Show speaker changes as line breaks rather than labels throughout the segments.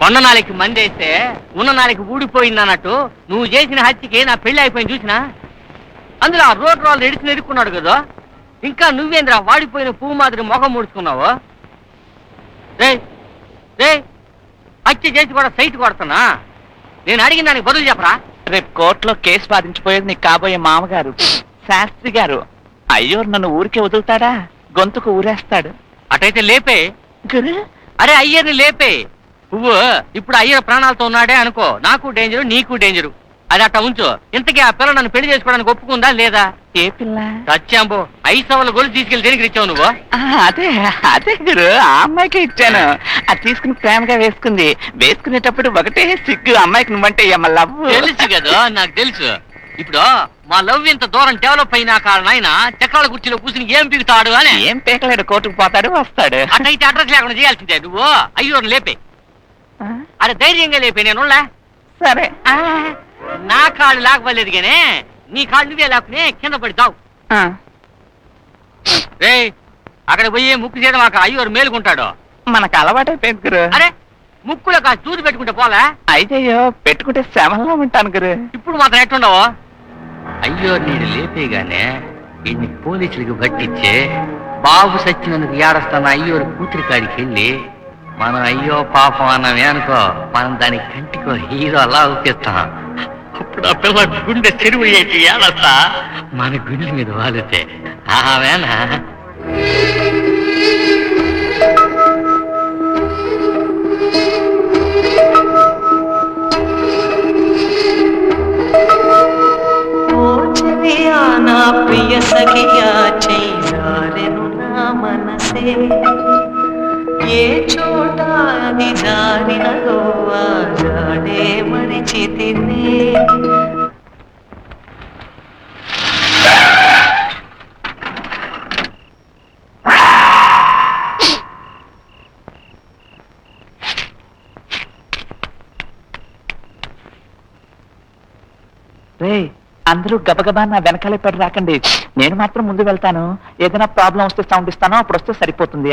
కొండ నాలికి మందేస్తే ఉన్న నాలికి ఊడిపోయింది అన్నట్టు నువ్వు చేసిన హత్యకి నా పెళ్ళి అయిపోయింది చూసినా? అందులో ఆ రోడ్ రాళ్ళు ఎడిసి నెరుక్కున్నాడు కదా. ఇంకా నువ్వేంద్రా వాడిపోయిన పువ్వు మాదిరి మొఖం ముడుచుకున్నావు? రే రే హత్య చేసి కూడా సైట్ కొడుతున్నా నేను అడిగిన దానికి బదులు చెప్పరా?
రేపు కోర్టులో కేసు వాదించిపోయేది నీకు కాబోయే మామగారు శాస్త్రి గారు. అయ్యో నన్ను ఊరికే వదులుతాడా? గొంతుకు ఊరేస్తాడు.
అటైతే లేపే. అరే అయ్యర్ని లేపే. పువ్వు ఇప్పుడు అయ్యర్ ప్రాణాలతో ఉన్నాడే అనుకో. నాకు డేంజరు నీకు డేంజరు అది అట్ట ఉంచు. ఇంతకీ ఆ పిల్ల నన్ను పెళ్ళి చేసుకోవడానికి ఒప్పుకుందా లేదా?
ఏ పిల్ల?
సత్యాంబో ఐదు సవల గొలుసు తీసుకెళ్ళి దేనికి ఇచ్చావు నువ్వు?
ఆ, అదే అదే గురు ఆ అమ్మాయికి ఇచ్చాను. అది తీసుకుని ప్రేమగా వేసుకుంది. వేసుకునేటప్పుడు ఒకటే సిగ్గు అమ్మాయికి నువ్వంటే లవ్.
తెలుసు కదా నాకు తెలుసు. ఇప్పుడు మా లవ్ ఇంత దూరం డెవలప్ అయినా కారణం ఆయన చక్రాల కుర్చీలో కూర్చుని ఏం పీకుతాడు అని.
ఏం పేకలేడు కోర్టుకు పోతాడు వస్తాడు.
అటైతే అడ్రస్ లేకుండా చేయాల్సిందే నువ్వు. అయ్యో లేపే. అరే ధైర్యంగా లేపే నేను.
సరే.
ఆ, నా కాళ్ళు లేకపోలేదు కానీ నీ కాళ్ళు నువ్వే లేకునే కింద పడితావు రే అక్కడ పోయి ముక్కు చేయడం మాకు అయ్యోరు మేలుకుంటాడు?
మనకు అలవాటైపోయింది గురు.
అరే ముక్కులో కాస్త చూసి పెట్టుకుంటే పోలే
అయ్యయ్యో పెట్టుకుంటే శ్రమంలో ఉంటాను గురు.
ఇప్పుడు మాత్రం ఎట్టుండవు అయ్యో నీడు లేపేగానే ఇన్ని పోలీసులకు పట్టించే బాబు సచ్చినందుకు ఏడస్తాన అయ్యోరు కూతురి కాడికి వెళ్ళి మనం అయ్యో పాపం అన్నమే అనుకో మనం దాని కంటికో హీరో అలా ఊపిస్తాం అప్పుడు ఆ పిల్ల గుండె చెరువు ఏంటి ఏడస్తా. మన గుండె మీద వాలితే ఆమెనా
ప్రియ సఖియా చేయాలెను నా మనసే. ఏ చోట అది జారినదో ఆ జాడే
అందరూ గబగబా నా వెనకాలే పడి రాకండి. నేను మాత్రం ముందు వెళ్తాను. ఏదైనా ప్రాబ్లం వస్తే సౌండ్ ఇస్తాను. అప్పుడు వస్తే సరిపోతుంది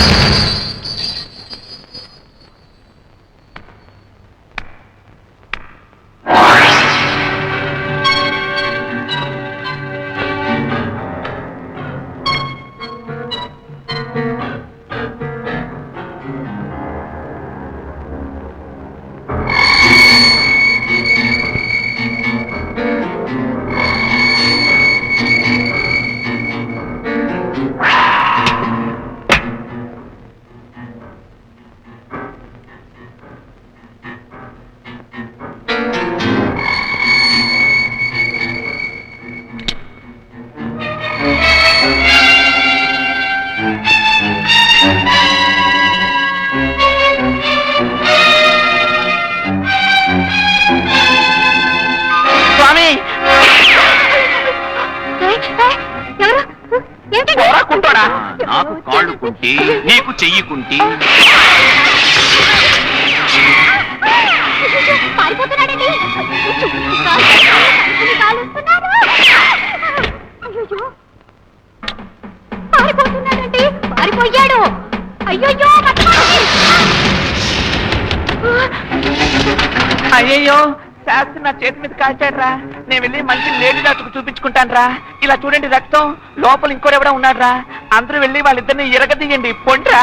Thank
you. ఏంటండి
పోరాకుంటాడా?
నాకు కాళ్ళు కుంటి నీకు చెయ్యి కుంటి.
పారిపోయాడు. పట్టుకోండి.
అయ్యయ్యో శాస్త్రి నా చేతి మీద కాల్చాడ్రా. నేను వెళ్ళి మంచి లేడీ డాక్టర్ చూపించుకుంటాను రా ఇలా చూడండి రక్తం లోపల ఇంకోరెవడో ఉన్నాడు రా అందరూ వెళ్ళి వాళ్ళిద్దరిని ఇరగదీయండి పొండ్రా.